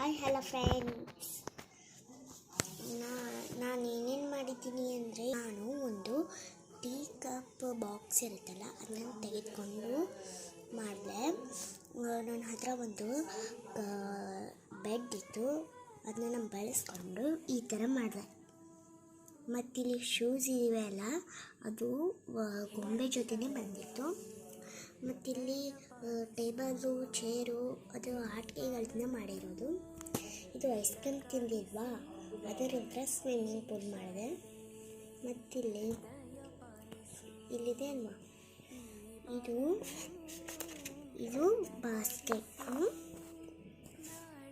Hi hello friends ನಾನು ಏನೇನು ಮಾಡಿದ್ದೀನಿ ಅಂದರೆ ನಾನು ಒಂದು ಟೀ ಕಪ್ ಬಾಕ್ಸ್ ಇರುತ್ತಲ್ಲ, ಅದನ್ನು ತೆಗೆದುಕೊಂಡು ಮಾಡಿದೆ. ನನ್ನ ಹತ್ರ ಒಂದು ಬೆಡ್ ಇತ್ತು. ಅದನ್ನ ನಾನು ಬಳಸ್ಕೊಂಡು ಈ ಥರ ಮಾಡಿದೆ. ಮತ್ತಿಲ್ಲಿ ಶೂಸ್ ಇವೆ ಅಲ್ಲ, ಅದು ಗೊಂಬೆ ಜೊತೆನೇ ಬಂದಿತ್ತು. ಮತ್ತಿಲ್ಲಿ ಟೇಬಲು ಚೇರು, ಅದು ಆಟಿಕೆಗಳನ್ನ ಮಾಡಿರೋದು. ಇದು ಐಸ್ ಕ್ರೀಮ್ ತಿಂದಿಲ್ವಾ? ಅದರಿಂದ ಸ್ವಿಮ್ಮಿಂಗ್ ಪೂಲ್ ಮಾಡಿದೆ. ಮತ್ತಿಲ್ಲಿ, ಇಲ್ಲಿದೆ ಅಲ್ವಾ? ಇದು ಇದು ಬಾಸ್ಕೆಟ್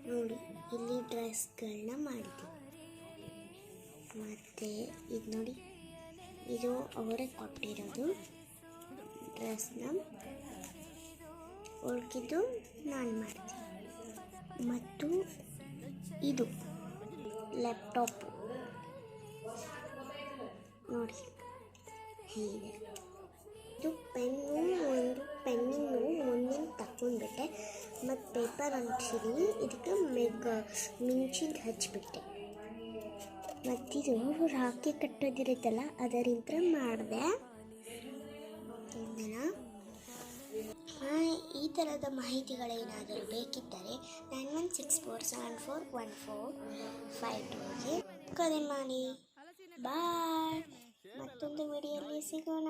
ನೋಡಿ, ಇಲ್ಲಿ ಡ್ರೆಸ್ಗಳನ್ನ ಮಾಡಿದೆ. ಮತ್ತು, ಇದು ನೋಡಿ, ಇದು ಅವರೇ ಕೊಟ್ಟಿರೋದು. ಡ್ರೆಸ್ನ ಉಳ್ಕಿದ್ದು ನಾನು ಮಾಡ್ತೀನಿ. ಮತ್ತು ಇದು ಲ್ಯಾಪ್ಟಾಪ್ ನೋಡಿ. ಹೀಗೆ. ಇದು ಪೆನ್ನು ಒಂದು ಪೆನ್ನು ಮುಂದಿನ ತಗೊಂಡ್ಬಿಟ್ಟೆ ಮತ್ತು ಪೇಪರ್ ಹಂಚಿದ್ದೀನಿ ಇದಕ್ಕೆ ಮೆಗ್ ಮಿಂಚಿಗೆ ಹಚ್ಚಿಬಿಟ್ಟೆ ಮತ್ತಿದು ರಾಕಿ ಕಟ್ಟೋದಿರುತ್ತಲ್ಲ ಅದರಿಂದ ಮಾಡಿದೆ. ಥರದ ಮಾಹಿತಿಗಳೇನಾದರೂ ಬೇಕಿದ್ದರೆ nine one six four seven four one four five ಟೂಗೆ ಕರೆ ಮಾಡಿ. ಬಾಯ್. ಮತ್ತೊಂದು ವಿಡಿಯೋಲಿ ಸಿಗೋಣ.